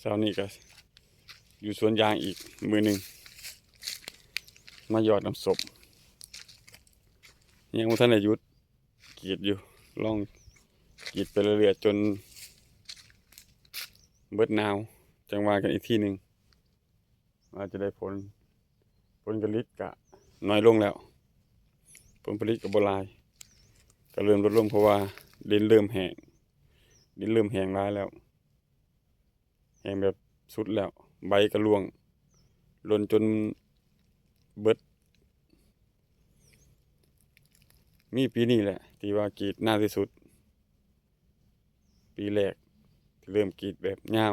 เช้านี้ก็อยู่สวนยางอีกมือหนึ่งมาหยอดน้ำศพยังบ่ทันได้หยุดกีดอยู่ลองกีดไปเรื่อยๆจน เบิดนาว จังว่ากันอีกที่หนึ่งว่าจจะได้ผล ผลผลิตกะน้อยลงแล้ว ผลผลิตกับบลาย ก็เริ่มลดลงเพราะว่าดินเริ่มแห้งดินเริ่มแห้งร้ายแล้ว งแบบสุดแล้ว ใบก็ร่วงล่นจนเบิด มีปีนี้แหละ ที่ว่ากรีดหน้าที่สุด ปีแรกที่เริ่มกรีดแบบยา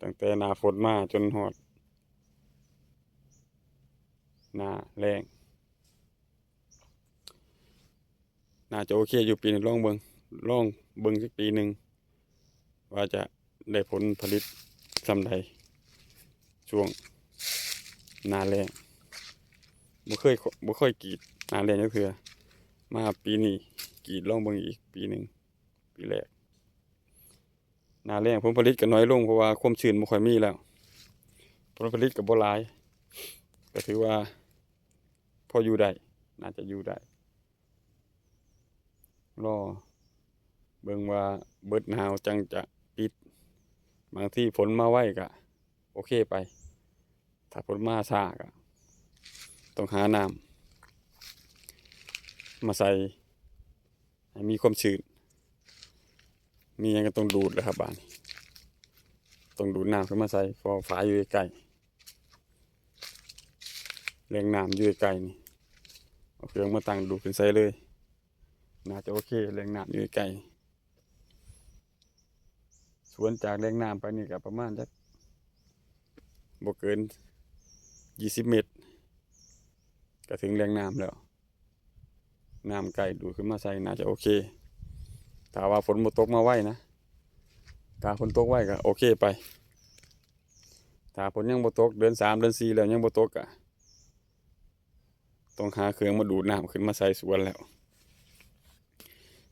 ตั้งแต่หนาฝนมาจนหอดหน้าแรงน่าจะโอเคอยู่ปีหนึงลองเบิงลองเบิงสักปีหนึ่งว่าจะ ได้ผลผลิตสำใดช่วงนาแรงบ่เคยบ่เคยกีดนาแรงกเทื่อมาปีนี้กีดลองเบิงอีกปีหนึ่งปีแรกนาแรงผลผลิตก็น้อยลงเพราะว่าความชื้นบ่ค่อยมีแล้ว ผลผลิตก็บ่หลาย ก็ถือว่า พออยู่ได้น่าจะอยู่ได้รอเบิ่งว่าเบิดหนาวจังจะปิด บางที่ฝนมาไวก็โอเคไป ถ้าฝนมาชาก็ต้องหาน้ำมาใส่มีความชื้นมียังก็ต้องดูดแล้วครับบ้านต้องดูดน้ำขึ้นมาใส่พอฝาอยู่ใกล้ๆแรงน้ำอยู่ใกล้นี่เอาเครื่องมาตั้งดูดขึ้นใส่เลย น่าจะโอเคแรงน้ำอยู่ใกล้ สวนจากแรงน้ำไปนี่ก็ประมาณจักบ่เกินยี่สิบเมตร ก็ถึงแรงน้ำแล้ว น้ำไก่ดูดขึ้นมาใส่น่าจะโอเค ถ้าว่าฝนบ่ตกมาไหวนะถ้าฝนตกไหวก็โอเคไป ถ้าฝนยังบ่ตกเดือนสามเดือนสี่แล้วยังบ่ตกอะต้องหาเครื่องมาดูดน้ำขึ้นมาใส่สวนแล้ว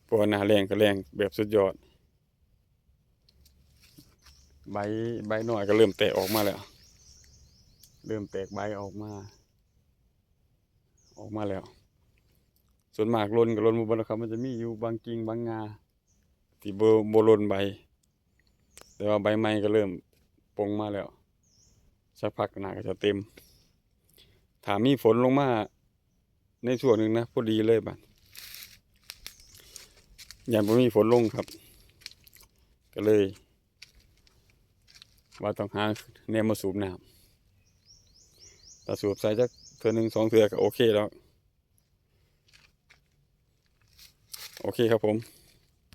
พราะว่าหน้าแรงก็แรงแบบสุดยอด ใบใบหน่อยก็เริ่มแตกออกมาแล้ว เริ่มแตกใบออกมา ออกมาแล้ว ส่วนมากลนกับลนหมู่บ้านเขามันจะมีอยู่บางกิ่งบางงาที่โบโบลนใบ แต่ว่าใบไม้ก็เริ่มปงมาแล้วสักพักหนาก็จะเต็ม ถามมีฝนลงมาในช่วงหนึ่งนะพอดีเลยบัดอย่างบ่มีฝนลงครับ ก็เลย ว่าต้องหาแนวมาสูบน้ำแต่สูบใส่จักเทือหนึ่งสองเทือก็โอเคแล้ว โอเคครับผม